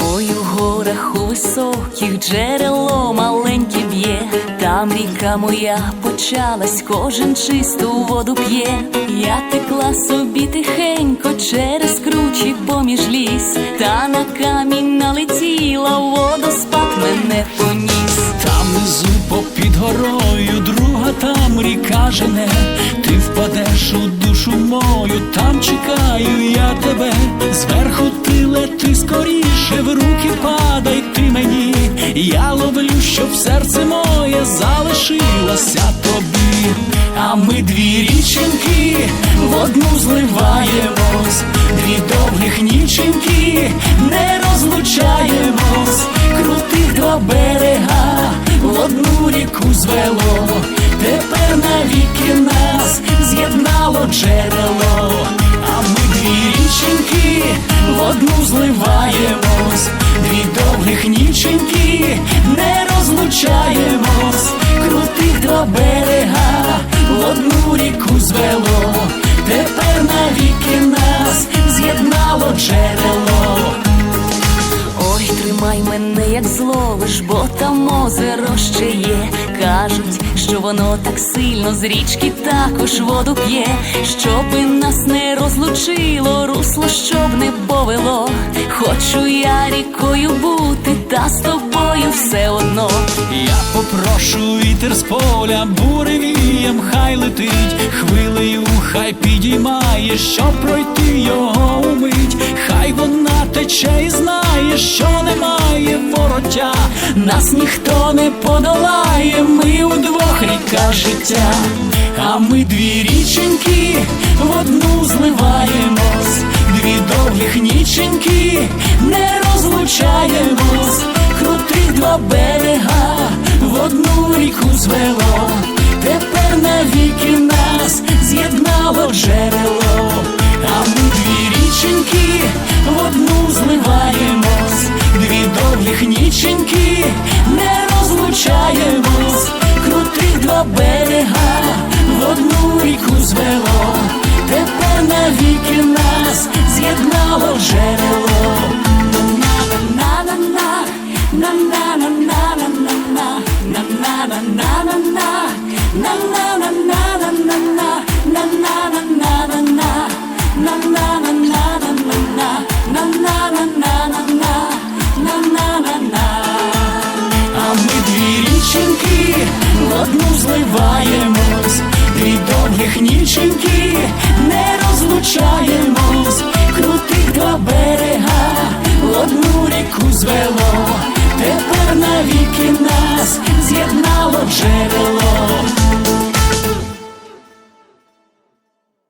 Ой, у горах у високих джерело маленьке б'є, там ріка моя почалась, кожен чисту воду п'є. Я текла собі тихенько через кручі поміж ліс, та на камінь налетіла, водоспад мене поніс. Там внизу попід горою, друга там ріка жене, ти впадеш у душу мою, там чекаю я тебе, зверху ти лети скоріше, в руки падай ти мені, я ловлю, щоб серце моє залишилося тобі, а ми дві річеньки в одну зливаємось, дві довгих ніченьки не розлучаємось, крутих два берега в одну ріку звело, тепер навіки нас з'єднало джерело, а ми дві річеньки в зливаємось, дві довгих ніченьки мене, як зловиш, бо там озеро ще є. Кажуть, що воно так сильно з річки також воду п'є, щоби нас не розлучило, русло щоб не повело. Хочу я рікою бути, та з тобою все одно. Я попрошу вітер з поля, буревієм хай летить, хай підіймає, щоб пройти його умить, хай вона тече і знає, що немає вороття, нас ніхто не подолає, ми удвох ріка життя, а ми дві річеньки в одну зливаємось, дві довгих ніченьки не розлучаємось, крутих два берега в одну ріку звело, тепер навіки з'єднало джерело, а ми дві річеньки. В одну зливаємось, дві довгих ніченьки. Не розлучаємось, крутих два берега. В одну ріку звело, тепер навіки нас з'єднало джерело. А в одну зливаємось, дві довгих ніченьки не розлучаємось,